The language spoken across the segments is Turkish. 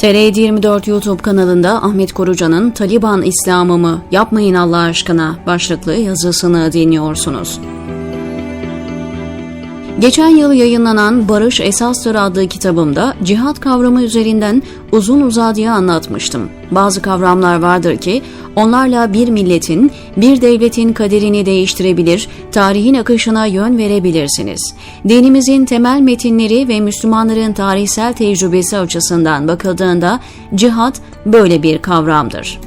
TR24 YouTube kanalında Ahmet Korucan'ın Taliban İslamı mı yapmayın Allah aşkına başlıklı yazısını dinliyorsunuz. Geçen yıl yayınlanan Barış Esastır adlı kitabımda cihat kavramı üzerinden uzun uzadıya anlatmıştım. Bazı kavramlar vardır ki onlarla bir milletin, bir devletin kaderini değiştirebilir, tarihin akışına yön verebilirsiniz. Dinimizin temel metinleri ve Müslümanların tarihsel tecrübesi açısından bakıldığında cihat böyle bir kavramdır.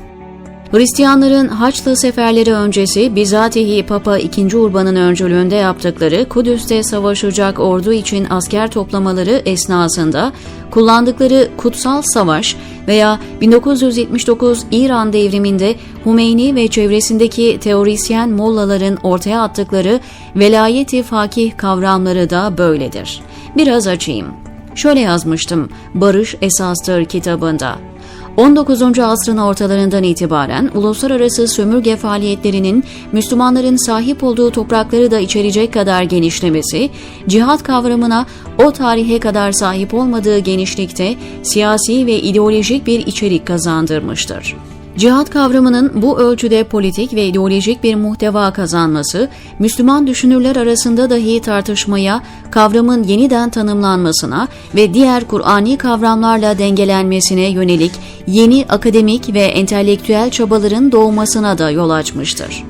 Hristiyanların Haçlı seferleri öncesi bizatihi Papa II. Urban'ın öncülüğünde yaptıkları Kudüs'te savaşacak ordu için asker toplamaları esnasında kullandıkları kutsal savaş veya 1979 İran devriminde Hümeyni ve çevresindeki teorisyen mollaların ortaya attıkları velayeti fakih kavramları da böyledir. Biraz açayım. Şöyle yazmıştım Barış Esastır kitabında. 19. asrın ortalarından itibaren uluslararası sömürge faaliyetlerinin Müslümanların sahip olduğu toprakları da içerecek kadar genişlemesi, cihat kavramına o tarihe kadar sahip olmadığı genişlikte siyasi ve ideolojik bir içerik kazandırmıştır. Cihat kavramının bu ölçüde politik ve ideolojik bir muhteva kazanması, Müslüman düşünürler arasında dahi tartışmaya, kavramın yeniden tanımlanmasına ve diğer Kur'ani kavramlarla dengelenmesine yönelik yeni akademik ve entelektüel çabaların doğmasına da yol açmıştır.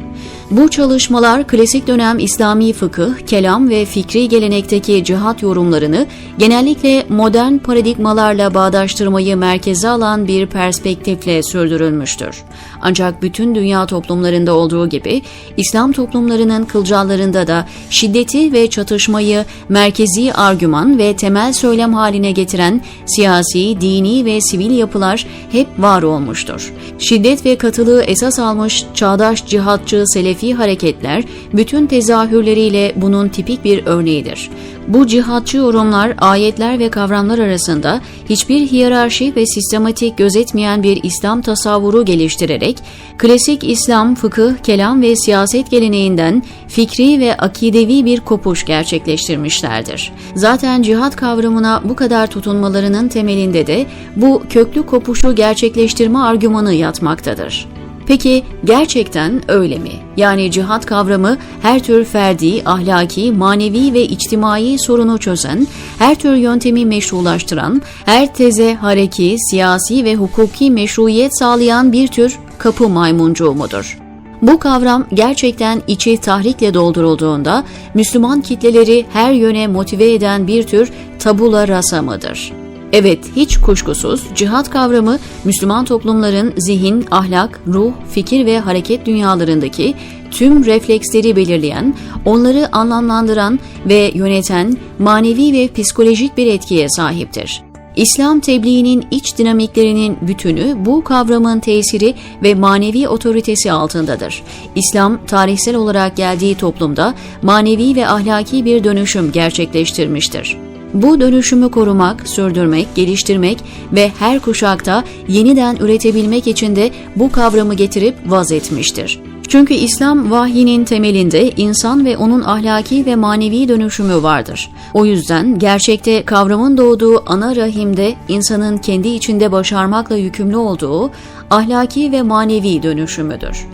Bu çalışmalar klasik dönem İslami fıkıh, kelam ve fikri gelenekteki cihat yorumlarını genellikle modern paradigmalarla bağdaştırmayı merkeze alan bir perspektifle sürdürülmüştür. Ancak bütün dünya toplumlarında olduğu gibi İslam toplumlarının kılcallarında da şiddeti ve çatışmayı merkezi argüman ve temel söylem haline getiren siyasi, dini ve sivil yapılar hep var olmuştur. Şiddet ve katılığı esas almış çağdaş cihatçı selefi hareketler bütün tezahürleriyle bunun tipik bir örneğidir. Bu cihatçı yorumlar, ayetler ve kavramlar arasında hiçbir hiyerarşi ve sistematik gözetmeyen bir İslam tasavvuru geliştirerek, klasik İslam fıkıh, kelam ve siyaset geleneğinden fikri ve akidevi bir kopuş gerçekleştirmişlerdir. Zaten cihat kavramına bu kadar tutunmalarının temelinde de bu köklü kopuşu gerçekleştirme argümanı yatmaktadır. Peki gerçekten öyle mi? Yani cihat kavramı her tür ferdi, ahlaki, manevi ve içtimai sorunu çözen, her tür yöntemi meşrulaştıran, her teze, hareki, siyasi ve hukuki meşruiyet sağlayan bir tür kapı maymuncuğu mudur? Bu kavram gerçekten içi tahrikle doldurulduğunda Müslüman kitleleri her yöne motive eden bir tür tabula rasa mıdır? Evet, hiç kuşkusuz cihat kavramı Müslüman toplumların zihin, ahlak, ruh, fikir ve hareket dünyalarındaki tüm refleksleri belirleyen, onları anlamlandıran ve yöneten manevi ve psikolojik bir etkiye sahiptir. İslam tebliğinin iç dinamiklerinin bütünü bu kavramın tesiri ve manevi otoritesi altındadır. İslam tarihsel olarak geldiği toplumda manevi ve ahlaki bir dönüşüm gerçekleştirmiştir. Bu dönüşümü korumak, sürdürmek, geliştirmek ve her kuşakta yeniden üretebilmek için de bu kavramı getirip vaz etmiştir. Çünkü İslam vahyinin temelinde insan ve onun ahlaki ve manevi dönüşümü vardır. O yüzden gerçekte kavramın doğduğu ana rahimde insanın kendi içinde başarmakla yükümlü olduğu ahlaki ve manevi dönüşümüdür.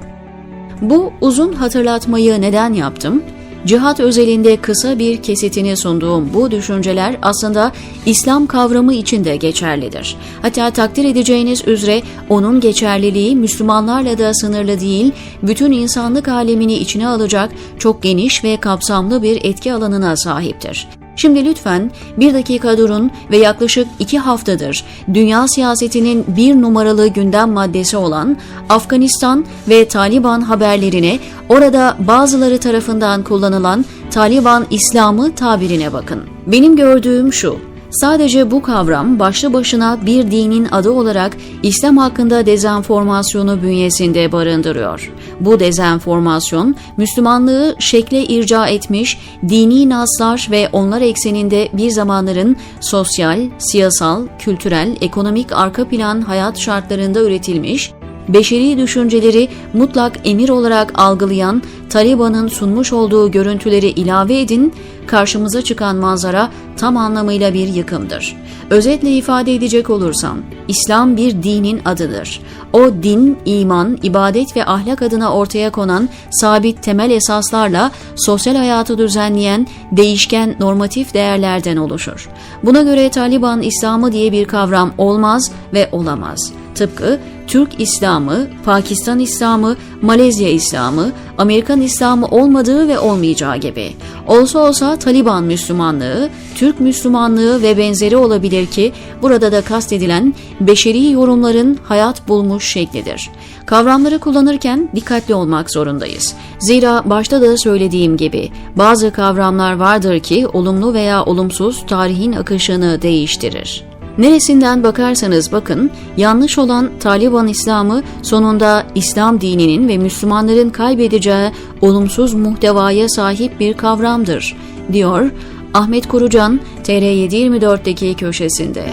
Bu uzun hatırlatmayı neden yaptım? Cihat özelinde kısa bir kesitini sunduğum bu düşünceler aslında İslam kavramı için de geçerlidir. Hatta takdir edeceğiniz üzere onun geçerliliği Müslümanlarla da sınırlı değil, bütün insanlık alemini içine alacak çok geniş ve kapsamlı bir etki alanına sahiptir. Şimdi lütfen bir dakika durun ve yaklaşık iki haftadır dünya siyasetinin bir numaralı gündem maddesi olan Afganistan ve Taliban haberlerine orada bazıları tarafından kullanılan Taliban İslamı tabirine bakın. Benim gördüğüm şu, Sadece bu kavram başlı başına bir dinin adı olarak İslam hakkında dezenformasyonu bünyesinde barındırıyor. Bu dezenformasyon Müslümanlığı şekle irca etmiş dini naslar ve onlar ekseninde bir zamanların sosyal, siyasal, kültürel, ekonomik arka plan hayat şartlarında üretilmiş beşeri düşünceleri mutlak emir olarak algılayan Taliban'ın sunmuş olduğu görüntüleri ilave edin, karşımıza çıkan manzara tam anlamıyla bir yıkımdır. Özetle ifade edecek olursam, İslam bir dinin adıdır. O din, iman, ibadet ve ahlak adına ortaya konan sabit temel esaslarla sosyal hayatı düzenleyen değişken normatif değerlerden oluşur. Buna göre Taliban İslamı diye bir kavram olmaz ve olamaz. Tıpkı Türk İslamı, Pakistan İslamı, Malezya İslamı, Amerikan İslamı olmadığı ve olmayacağı gibi. Olsa olsa Taliban Müslümanlığı, Türk Müslümanlığı ve benzeri olabilir ki burada da kastedilen beşeri yorumların hayat bulmuş şeklidir. Kavramları kullanırken dikkatli olmak zorundayız. Zira başta da söylediğim gibi bazı kavramlar vardır ki olumlu veya olumsuz tarihin akışını değiştirir. Neresinden bakarsanız bakın, yanlış olan Taliban İslamı sonunda İslam dininin ve Müslümanların kaybedeceği olumsuz muhtevaya sahip bir kavramdır, diyor Ahmet Kurucan TR724'deki köşesinde.